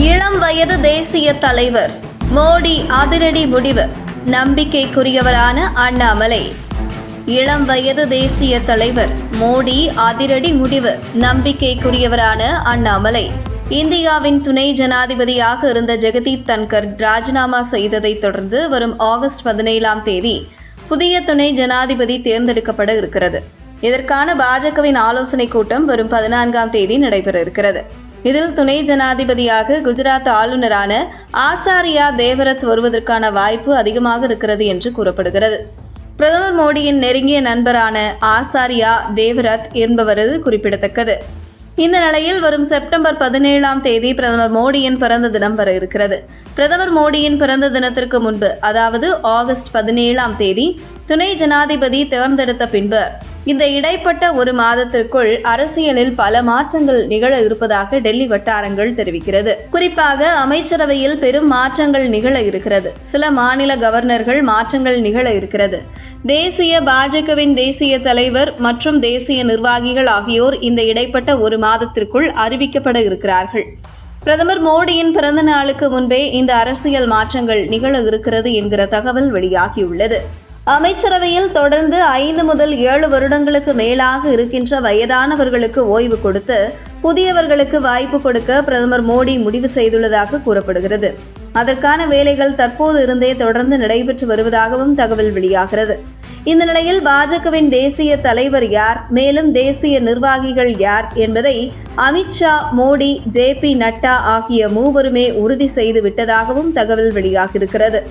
இளம் வயது தேசிய தலைவர். மோடி அதிரடி முடிவு. நம்பிக்கைக்குரியவரான அண்ணாமலை. இளம் வயது தேசிய தலைவர். மோடி அதிரடி முடிவு. நம்பிக்கைக்குரியவரான அண்ணாமலை. இந்தியாவின் துணை ஜனாதிபதியாக இருந்த ஜெகதீப் தன்கர் ராஜினாமா செய்ததைத் தொடர்ந்து வரும் ஆகஸ்ட் பதினேழாம் தேதி புதிய துணை ஜனாதிபதி தேர்ந்தெடுக்கப்பட இருக்கிறது. இதற்கான பாஜகவின் ஆலோசனை கூட்டம் வரும் பதினான்காம் தேதி நடைபெற இருக்கிறது இதில் துணை ஜனாதிபதியாக குஜராத் ஆளுநரான ஆசாரியா தேவரத் வருவதற்கான வாய்ப்பு அதிகமாக இருக்கிறது என்று கூறப்படுகிறது. பிரதமர் மோடியின் நெருங்கிய நண்பரான ஆசாரியா தேவரத் என்பவரது குறிப்பிடத்தக்கது. இந்த நிலையில் வரும் செப்டம்பர் பதினேழாம் தேதி பிரதமர் மோடியின் பிறந்த தினம் வர இருக்கிறது. பிரதமர் மோடியின் பிறந்த தினத்திற்கு முன்பு அதாவது ஆகஸ்ட் பதினேழாம் தேதி துணை ஜனாதிபதி தேர்ந்தெடுத்த பின்பு இந்த இடைப்பட்ட ஒரு மாதத்திற்குள் அரசியலில் பல மாற்றங்கள் நிகழ இருப்பதாக டெல்லி வட்டாரங்கள் தெரிவிக்கிறது. குறிப்பாக அமைச்சரவையில் பெரும் மாற்றங்கள் நிகழ இருக்கிறது. சில மாநில கவர்னர்கள் மாற்றங்கள் நிகழ இருக்கிறது. தேசிய பாஜகவின் தேசிய தலைவர் மற்றும் தேசிய நிர்வாகிகள் ஆகியோர் இந்த இடைப்பட்ட ஒரு மாதத்திற்குள் அறிவிக்கப்பட இருக்கிறார்கள். பிரதமர் மோடியின் பிறந்த நாளுக்கு முன்பே இந்த அரசியல் மாற்றங்கள் நிகழ இருக்கிறது என்கிற தகவல் வெளியாகியுள்ளது. அமைச்சரவையில் தொடர்ந்து ஐந்து முதல் ஏழு வருடங்களுக்கு மேலாக இருக்கின்ற வயதானவர்களுக்கு ஓய்வு கொடுத்து புதியவர்களுக்கு வாய்ப்பு கொடுக்க பிரதமர் மோடி முடிவு செய்துள்ளதாக கூறப்படுகிறது. அதற்கான வேலைகள் தற்போது இருந்தே தொடர்ந்து நடைபெற்று வருவதாகவும் தகவல் வெளியாகிறது. இந்த நிலையில் பாஜகவின் தேசிய தலைவர் யார் மேலும் தேசிய நிர்வாகிகள் யார் என்பதை அமித்ஷா மோடி ஜே பி நட்டா ஆகிய மூவருமே உறுதி செய்து விட்டதாகவும் தகவல் வெளியாகியிருக்கிறது.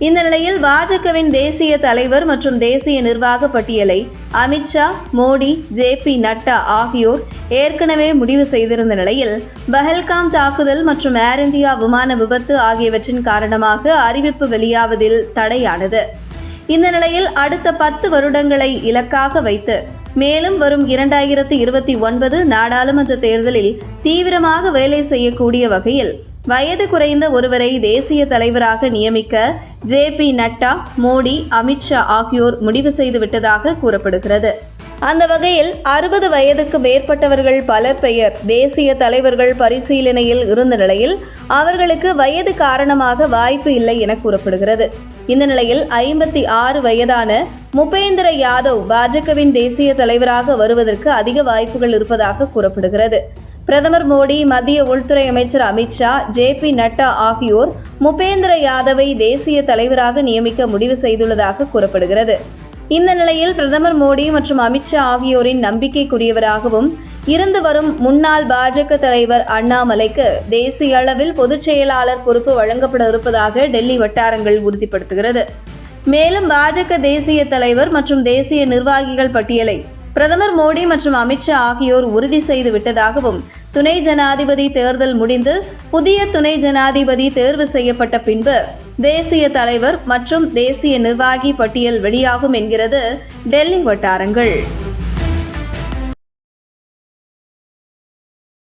இந்த நிலையில் பாஜகவின் தேசிய தலைவர் மற்றும் தேசிய நிர்வாக பட்டியலை அமித்ஷா மோடி ஜே பி நட்டா ஆகியோர் ஏற்கனவே முடிவு செய்திருந்த நிலையில் பஹல்காம் தாக்குதல் மற்றும் ஏர் இந்தியா விமான விபத்து ஆகியவற்றின் காரணமாக அறிவிப்பு வெளியாவதில் தடையானது. இந்த நிலையில் அடுத்த பத்து வருடங்களை இலக்காக வைத்து மேலும் வரும் இரண்டாயிரத்தி இருபத்தி ஒன்பது நாடாளுமன்ற தேர்தலில் தீவிரமாக வேலை செய்யக்கூடிய வகையில் வயது குறைந்த ஒருவரை தேசிய தலைவராக நியமிக்க ஜே பி நட்டா மோடி அமித்ஷா ஆகியோர் முடிவு செய்துவிட்டதாக கூறப்படுகிறது. அந்த வகையில் அறுபது வயதுக்கு மேற்பட்டவர்கள் பல பெயர் தேசிய தலைவர்கள் பரிசீலனையில் இருந்த நிலையில் அவர்களுக்கு வயது காரணமாக வாய்ப்பு இல்லை என கூறப்படுகிறது. இந்த நிலையில் ஐம்பத்தி ஆறு வயதான முபேந்திர யாதவ் பாஜகவின் தேசிய தலைவராக வருவதற்கு அதிக வாய்ப்புகள் இருப்பதாக கூறப்படுகிறது. பிரதமர் மோடி மத்திய உள்துறை அமைச்சர் அமித்ஷா ஜே பி நட்டா ஆகியோர் முபேந்திர யாதவை தேசிய தலைவராக நியமிக்க முடிவு செய்துள்ளதாக கூறப்படுகிறது. இந்த நிலையில் பிரதமர் மோடி மற்றும் அமித்ஷா ஆகியோரின் நம்பிக்கைக்குரியவராகவும் இருந்து வரும் முன்னாள் பாஜக தலைவர் அண்ணாமலைக்கு தேசிய அளவில் பொதுச் செயலாளர் பொறுப்பு வழங்கப்பட இருப்பதாக டெல்லி வட்டாரங்கள் உறுதிப்படுத்துகிறது. மேலும் பாஜக தேசிய தலைவர் மற்றும் தேசிய நிர்வாகிகள் பட்டியலை பிரதமர் மோடி மற்றும் அமித்ஷா ஆகியோர் உறுதி செய்து விட்டதாகவும் துணை ஜனாதிபதி தேர்தல் முடிந்து புதிய துணை ஜனாதிபதி தேர்வு செய்யப்பட்ட பின்பு தேசிய தலைவர் மற்றும் தேசிய நிர்வாகி பட்டியல் வெளியாகும் என்கிறது டெல்லி வட்டாரங்கள்.